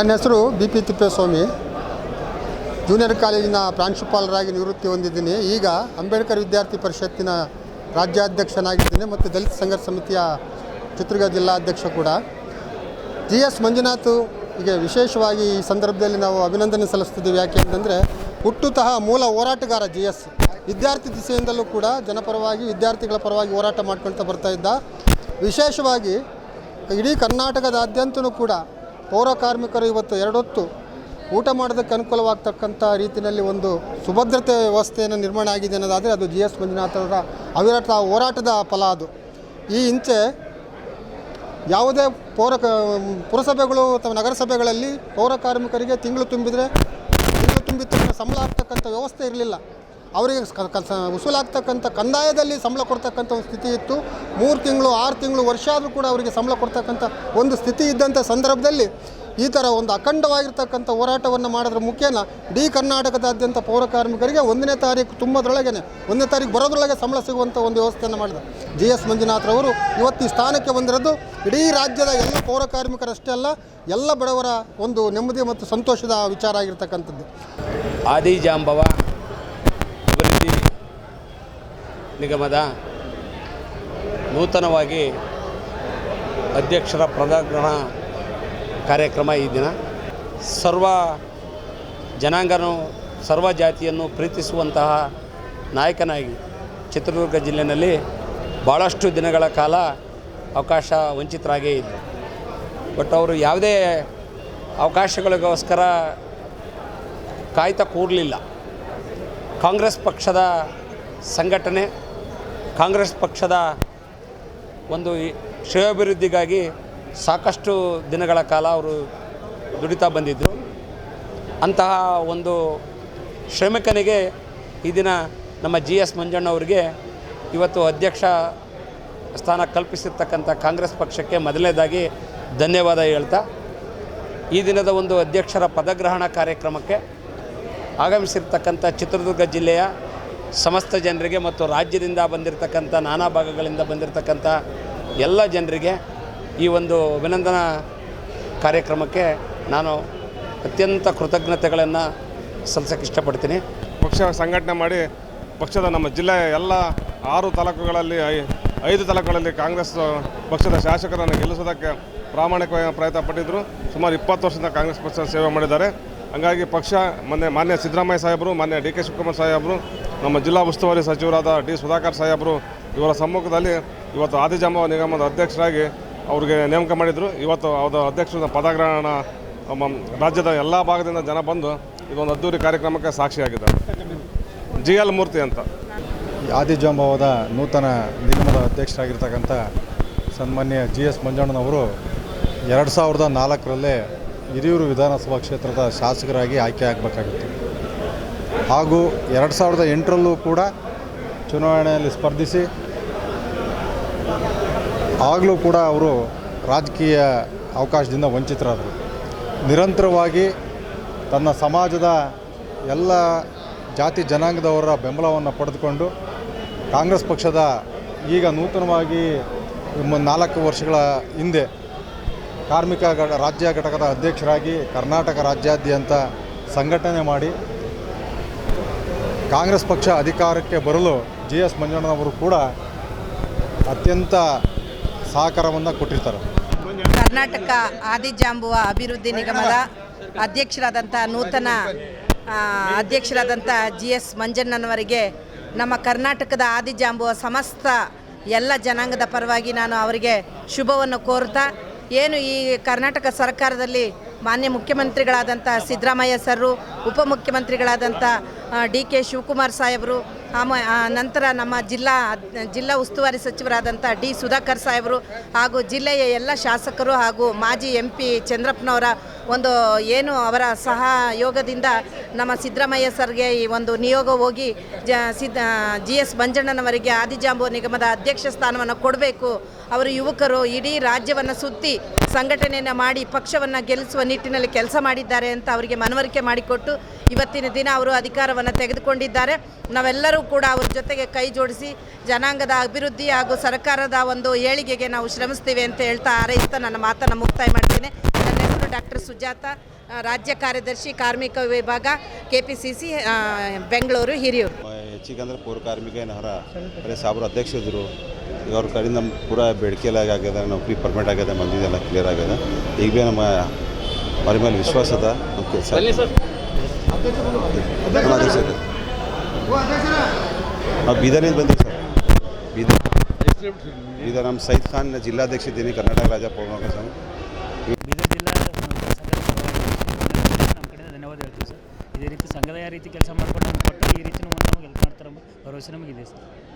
ನನ್ನ ಹೆಸರು B P Thippeswamy. Junior ಕಾಲೇಜಿನ ಪ್ರಾಂಶುಪಾಲರಾಗಿ ನಿವೃತ್ತಿ ಹೊಂದಿದ್ದೀನಿ. ಈಗ ಅಂಬೇಡ್ಕರ್ ವಿದ್ಯಾರ್ಥಿ ಪರಿಷತ್ತಿನ ರಾಜ್ಯಾಧ್ಯಕ್ಷನಾಗಿದ್ದೀನಿ ಮತ್ತು ದಲಿತ ಸಂಘರ್ಷ ಸಮಿತಿಯ ಚಿತ್ರದುರ್ಗ ಜಿಲ್ಲಾಧ್ಯಕ್ಷ ಕೂಡ. ಜಿ ಎಸ್ ಮಂಜುನಾಥ್ ವಿಶೇಷವಾಗಿ ಈ ಸಂದರ್ಭದಲ್ಲಿ ನಾವು ಅಭಿನಂದನೆ ಸಲ್ಲಿಸ್ತಿದ್ದೀವಿ. ಯಾಕೆ ಅಂತಂದರೆ ಹುಟ್ಟುತಃ ಮೂಲ ಹೋರಾಟಗಾರ ಜಿ ಎಸ್. ವಿದ್ಯಾರ್ಥಿ ದಿಸೆಯಿಂದಲೂ ಕೂಡ ಜನಪರವಾಗಿ, ವಿದ್ಯಾರ್ಥಿಗಳ ಪರವಾಗಿ ಹೋರಾಟ ಮಾಡ್ಕೊಳ್ತಾ ಬರ್ತಾ ಇದ್ದ. ವಿಶೇಷವಾಗಿ ಇಡೀ ಕರ್ನಾಟಕದಾದ್ಯಂತನೂ ಕೂಡ ಪೌರ ಕಾರ್ಮಿಕರು ಇವತ್ತು ಎರಡೊತ್ತು ಊಟ ಮಾಡೋದಕ್ಕೆ ಅನುಕೂಲವಾಗ್ತಕ್ಕಂಥ ರೀತಿಯಲ್ಲಿ ಒಂದು ಸುಭದ್ರತೆ ವ್ಯವಸ್ಥೆಯನ್ನು ನಿರ್ಮಾಣ ಆಗಿದೆ ಅನ್ನೋದಾದರೆ ಅದು ಜಿ ಎಸ್ ಮಂಜುನಾಥರ ಅವರ ಅವಿರತ ಹೋರಾಟದ ಫಲ ಅದು. ಈ ಹಿಂಚೆ ಯಾವುದೇ ಪೌರ ಪುರಸಭೆಗಳು ಅಥವಾ ನಗರಸಭೆಗಳಲ್ಲಿ ಪೌರ ಕಾರ್ಮಿಕರಿಗೆ ತಿಂಗಳು ತುಂಬಿದರೆ ತಿಂಗಳು ತುಂಬಿದ ಸಂಬಳ ಆಗ್ತಕ್ಕಂಥ ವ್ಯವಸ್ಥೆ ಇರಲಿಲ್ಲ. ಅವರಿಗೆ ಕ- ಕ- ಸ- ವಸೂಲಾಗ್ತಕ್ಕಂಥ ಕಂದಾಯದಲ್ಲಿ ಸಂಬಳ ಕೊಡ್ತಕ್ಕಂಥ ಒಂದು ಸ್ಥಿತಿ ಇತ್ತು. ಮೂರು ತಿಂಗಳು, ಆರು ತಿಂಗಳು, ವರ್ಷ ಆದರೂ ಕೂಡ ಅವರಿಗೆ ಸಂಬಳ ಕೊಡ್ತಕ್ಕಂಥ ಒಂದು ಸ್ಥಿತಿ ಇದ್ದಂಥ ಸಂದರ್ಭದಲ್ಲಿ ಈ ಥರ ಒಂದು ಅಖಂಡವಾಗಿರ್ತಕ್ಕಂಥ ಹೋರಾಟವನ್ನು ಮಾಡೋದ್ರ ಮುಖ್ಯನ ಇಡೀ ಕರ್ನಾಟಕದಾದ್ಯಂತ ಪೌರ ಕಾರ್ಮಿಕರಿಗೆ ಒಂದನೇ ತಾರೀಕು ತುಂಬದ್ರೊಳಗೆ ಒಂದನೇ ತಾರೀಕು ಬರೋದ್ರೊಳಗೆ ಸಂಬಳ ಸಿಗುವಂಥ ಒಂದು ವ್ಯವಸ್ಥೆಯನ್ನು ಮಾಡಿದ ಜಿ ಎಸ್ ಮಂಜುನಾಥ್ರವರು ಇವತ್ತು ಈ ಸ್ಥಾನಕ್ಕೆ ಬಂದಿರೋದು ಇಡೀ ರಾಜ್ಯದ ಎಲ್ಲ ಪೌರ ಕಾರ್ಮಿಕರಷ್ಟೇ ಅಲ್ಲ, ಎಲ್ಲ ಬಡವರ ಒಂದು ನೆಮ್ಮದಿ ಮತ್ತು ಸಂತೋಷದ ವಿಚಾರ ಆಗಿರ್ತಕ್ಕಂಥದ್ದು. ಆದಿಜಾಂಬವ ಅಭಿವೃದ್ಧಿ ನಿಗಮದ ನೂತನವಾಗಿ ಅಧ್ಯಕ್ಷರ ಪ್ರದಾನ ಕಾರ್ಯಕ್ರಮ ಈ ದಿನ. ಸರ್ವ ಜನಾಂಗನೂ, ಸರ್ವ ಜಾತಿಯನ್ನು ಪ್ರೀತಿಸುವಂತಹ ನಾಯಕನಾಗಿ ಚಿತ್ರದುರ್ಗ ಜಿಲ್ಲೆಯಲ್ಲಿ ಭಾಳಷ್ಟು ದಿನಗಳ ಕಾಲ ಅವಕಾಶ ವಂಚಿತರಾಗೇ ಇದ್ದರು. ಬಟ್ ಅವರು ಯಾವುದೇ ಅವಕಾಶಗಳಿಗೋಸ್ಕರ ಕಾಯ್ತಾ ಕೂರಲಿಲ್ಲ. ಕಾಂಗ್ರೆಸ್ ಪಕ್ಷದ ಸಂಘಟನೆ ಕಾಂಗ್ರೆಸ್ ಪಕ್ಷದ ಒಂದು ಶ್ರೇಯಾಭಿವೃದ್ಧಿಗಾಗಿ ಸಾಕಷ್ಟು ದಿನಗಳ ಕಾಲ ಅವರು ದುಡಿತಾ ಬಂದಿದ್ದರು ಅಂತಹ ಒಂದು ಶ್ರಮಿಕನಿಗೆ ಈ ದಿನ ನಮ್ಮ ಜಿ ಎಸ್ ಮಂಜಣ್ಣವರಿಗೆ ಇವತ್ತು ಅಧ್ಯಕ್ಷ ಸ್ಥಾನ ಕಲ್ಪಿಸಿರ್ತಕ್ಕಂಥ ಕಾಂಗ್ರೆಸ್ ಪಕ್ಷಕ್ಕೆ ಮೊದಲನೇದಾಗಿ ಧನ್ಯವಾದ ಹೇಳ್ತಾ, ಈ ದಿನದ ಒಂದು ಅಧ್ಯಕ್ಷರ ಪದಗ್ರಹಣ ಕಾರ್ಯಕ್ರಮಕ್ಕೆ ಆಗಮಿಸಿರ್ತಕ್ಕಂಥ ಚಿತ್ರದುರ್ಗ ಜಿಲ್ಲೆಯ ಸಮಸ್ತ ಜನರಿಗೆ ಮತ್ತು ರಾಜ್ಯದಿಂದ ಬಂದಿರತಕ್ಕಂಥ ನಾನಾ ಭಾಗಗಳಿಂದ ಬಂದಿರತಕ್ಕಂಥ ಎಲ್ಲ ಜನರಿಗೆ ಈ ಒಂದು ಅಭಿನಂದನಾ ಕಾರ್ಯಕ್ರಮಕ್ಕೆ ನಾನು ಅತ್ಯಂತ ಕೃತಜ್ಞತೆಗಳನ್ನು ಸಲ್ಲಿಸೋಕ್ಕೆ ಇಷ್ಟಪಡ್ತೀನಿ. ಪಕ್ಷ ಸಂಘಟನೆ ಮಾಡಿ ಪಕ್ಷದ ನಮ್ಮ ಜಿಲ್ಲೆಯ ಎಲ್ಲ ಆರು ತಾಲೂಕುಗಳಲ್ಲಿ ಐದು ತಾಲೂಕುಗಳಲ್ಲಿ ಕಾಂಗ್ರೆಸ್ ಪಕ್ಷದ ಶಾಸಕರನ್ನು ಗೆಲ್ಲಿಸೋದಕ್ಕೆ ಪ್ರಾಮಾಣಿಕವಾಗಿ ಪ್ರಯತ್ನ ಪಟ್ಟಿದ್ದರು. ಸುಮಾರು ಇಪ್ಪತ್ತು ವರ್ಷದಿಂದ ಕಾಂಗ್ರೆಸ್ ಪಕ್ಷದ ಸೇವೆ ಮಾಡಿದ್ದಾರೆ. ಹಂಗಾಗಿ ಪಕ್ಷ, ಮೊನ್ನೆ ಮಾನ್ಯ ಸಿದ್ದರಾಮಯ್ಯ ಸಾಹೇಬರು, ಮಾನ್ಯ ಡಿ ಕೆ ಶಿವಕುಮಾರ್ ಸಾಹೇಬರು, ನಮ್ಮ ಜಿಲ್ಲಾ ಉಸ್ತುವಾರಿ ಸಚಿವರಾದ ಡಿ ಸುಧಾಕರ್ ಸಾಹೇಬರು, ಇವರ ಸಮ್ಮುಖದಲ್ಲಿ ಇವತ್ತು ಆದಿಜಾಂಬ ನಿಗಮದ ಅಧ್ಯಕ್ಷರಾಗಿ ಅವ್ರಿಗೆ ನೇಮಕ ಮಾಡಿದರು. ಇವತ್ತು ಅವರ ಅಧ್ಯಕ್ಷರ ಪದಗ್ರಹಣ ರಾಜ್ಯದ ಎಲ್ಲ ಭಾಗದಿಂದ ಜನ ಬಂದು ಇದೊಂದು ಅದ್ದೂರಿ ಕಾರ್ಯಕ್ರಮಕ್ಕೆ ಸಾಕ್ಷಿಯಾಗಿದ್ದಾರೆ ಜಿ ಎಲ್ ಮೂರ್ತಿ ಅಂತ. ಆದಿಜಾಂಬವದ ನೂತನ ನಿಗಮದ ಅಧ್ಯಕ್ಷರಾಗಿರ್ತಕ್ಕಂಥ ಸನ್ಮಾನ್ಯ ಜಿ ಎಸ್ ಮಂಜಣ್ಣನವರು ಎರಡು ಸಾವಿರದ ನಾಲ್ಕರಲ್ಲೇ ಹಿರಿಯೂರು ವಿಧಾನಸಭಾ ಕ್ಷೇತ್ರದ ಶಾಸಕರಾಗಿ ಆಯ್ಕೆ ಆಗಬೇಕಾಗಿತ್ತು. ಹಾಗೂ ಎರಡು ಸಾವಿರದ ಎಂಟರಲ್ಲೂ ಕೂಡ ಚುನಾವಣೆಯಲ್ಲಿ ಸ್ಪರ್ಧಿಸಿ, ಆಗಲೂ ಕೂಡ ಅವರು ರಾಜಕೀಯ ಅವಕಾಶದಿಂದ ವಂಚಿತರಾದರು. ನಿರಂತರವಾಗಿ ತನ್ನ ಸಮಾಜದ ಎಲ್ಲ ಜಾತಿ ಜನಾಂಗದವರ ಬೆಂಬಲವನ್ನು ಪಡೆದುಕೊಂಡು ಕಾಂಗ್ರೆಸ್ ಪಕ್ಷದ ಈಗ ನೂತನವಾಗಿ ನಾಲ್ಕು ವರ್ಷಗಳ ಹಿಂದೆ ಕಾರ್ಮಿಕ ರಾಜ್ಯ ಘಟಕದ ಅಧ್ಯಕ್ಷರಾಗಿ ಕರ್ನಾಟಕ ರಾಜ್ಯಾದ್ಯಂತ ಸಂಘಟನೆ ಮಾಡಿ ಕಾಂಗ್ರೆಸ್ ಪಕ್ಷ ಅಧಿಕಾರಕ್ಕೆ ಬರಲು ಜಿ ಎಸ್ ಮಂಜಣ್ಣನವರು ಕೂಡ ಅತ್ಯಂತ ಸಹಕಾರವನ್ನು ಕೊಟ್ಟಿರ್ತಾರೆ. ಕರ್ನಾಟಕ ಆದಿಜಾಂಬುವ ಅಭಿವೃದ್ಧಿ ನಿಗಮದ ಅಧ್ಯಕ್ಷರಾದಂಥ ನೂತನ ಅಧ್ಯಕ್ಷರಾದಂಥ ಜಿ ಎಸ್ ಮಂಜಣ್ಣನವರಿಗೆ ನಮ್ಮ ಕರ್ನಾಟಕದ ಆದಿಜಾಂಬುವ ಸಮಸ್ತ ಎಲ್ಲ ಜನಾಂಗದ ಪರವಾಗಿ ನಾನು ಅವರಿಗೆ ಶುಭವನ್ನು ಕೋರುತ್ತಾ ಏನು ಈ ಕರ್ನಾಟಕ ಸರ್ಕಾರದಲ್ಲಿ ಮಾನ್ಯ ಮುಖ್ಯಮಂತ್ರಿಗಳಾದಂಥ ಸಿದ್ದರಾಮಯ್ಯ ಸರ್ರು, ಉಪಮುಖ್ಯಮಂತ್ರಿಗಳಾದಂಥ ಡಿ ಕೆ ಶಿವಕುಮಾರ್ ಸಾಹೇಬರು ಆಮ ನಂತರ ನಮ್ಮ ಜಿಲ್ಲಾ ಜಿಲ್ಲಾ ಉಸ್ತುವಾರಿ ಸಚಿವರಾದಂಥ ಡಿ ಸುಧಾಕರ್ ಸಾಹೇಬರು ಹಾಗೂ ಜಿಲ್ಲೆಯ ಎಲ್ಲ ಶಾಸಕರು ಹಾಗೂ ಮಾಜಿ ಎಂ ಪಿ ಚಂದ್ರಪ್ಪನವರ ಒಂದು ಏನು ಅವರ ಸಹಯೋಗದಿಂದ ನಮ್ಮ ಸಿದ್ದರಾಮಯ್ಯ ಸರ್ಗೆ ಈ ಒಂದು ನಿಯೋಗ ಹೋಗಿ ಜ, ಸಿದ್ದ ಜಿ ಎಸ್ ಮಂಜಣ್ಣನವರಿಗೆ ಆದಿಜಾಂಬು ನಿಗಮದ ಅಧ್ಯಕ್ಷ ಸ್ಥಾನವನ್ನು ಕೊಡಬೇಕು. ಅವರು ಯುವಕರು ಇಡೀ ರಾಜ್ಯವನ್ನು ಸುತ್ತಿ ಸಂಘಟನೆಯನ್ನು ಮಾಡಿ ಪಕ್ಷವನ್ನು ಗೆಲ್ಲಿಸುವ ನಿಟ್ಟಿನಲ್ಲಿ ಕೆಲಸ ಮಾಡಿದ್ದಾರೆ ಅಂತ ಅವರಿಗೆ ಮನವರಿಕೆ ಮಾಡಿಕೊಟ್ಟು ಇವತ್ತಿನ ದಿನ ಅವರು ಅಧಿಕಾರವನ್ನು ತೆಗೆದುಕೊಂಡಿದ್ದಾರೆ. ನಾವೆಲ್ಲರೂ ಕೂಡ ಅವರ ಜೊತೆಗೆ ಕೈ ಜೋಡಿಸಿ ಜನಾಂಗದ ಅಭಿವೃದ್ಧಿ ಹಾಗೂ ಸರ್ಕಾರದ ಒಂದು ಏಳಿಗೆಗೆ ನಾವು ಶ್ರಮಿಸ್ತೀವಿ ಅಂತ ಹೇಳ್ತಾ ಹಾರೈಸ್ತಾ ನನ್ನ ಮಾತನ್ನು ಮುಕ್ತಾಯ ಮಾಡ್ತೇನೆ. ನನ್ನ ಹೆಸರು ಡಾಕ್ಟರ್ ಸುಜಾತ. ರಾಜ್ಯ ಕಾರ್ಯದರ್ಶಿ ಕಾರ್ಮಿಕ ವಿಭಾಗ K P C C Bengaluru Hiriyur. ಹೆಚ್ಚಿಗೆ ಅಂದ್ರೆ ಪೌರ ಕಾರ್ಮಿಕ ಏನಹಾರ ಬರೀ ಸಾಬ್ರು ಅಧ್ಯಕ್ಷ ಇದ್ರು ಈಗ ಅವ್ರ ಕಡೆಯಿಂದ ನಮ್ಮ ಪೂರ ಬೇಡಿಕೆಲಾಗಿ ಆಗ್ಯದ ನೌಕರಿ ಪರ್ಮಿಟ್ ಆಗ್ಯದ ಮಂದಿದೆಲ್ಲ ಕ್ಲಿಯರ್ ಆಗ್ಯದ. ಈಗ ಭೀ ನಮ್ಮ ಅವ್ರ ಮೇಲೆ ವಿಶ್ವಾಸ ಅದ ನಮ್ಮ ಕೆಲಸ. ನಾವು ಬೀದರ್ನಿಂದ ಬಂದೀವಿ ಸರ್. ಬೀದರ್. ಬೀದರ್ ನಮ್ಮ ಸೈದ್ ಖಾನ್ ಜಿಲ್ಲಾಧ್ಯಕ್ಷ ಇದ್ದೀನಿ ಕರ್ನಾಟಕ ರಾಜ್ಯ ಪೌರ ಸಂಘ ಬೀದರ್ ಜಿಲ್ಲಾ ನಮ್ಮ ಕಡೆಯಿಂದ ಧನ್ಯವಾದ ಹೇಳ್ತೀವಿ ಸರ್ ಇದೇ ರೀತಿ ಕೆಲಸ ಮಾಡ್ಕೊಂಡು ಈ ರೀತಿ ನಮಗೆ ಹೆಲ್ಪ್ ಮಾಡ್ತಾರೆ ಭರವಸೆ ನಮಗಿದೆ ಸರ್.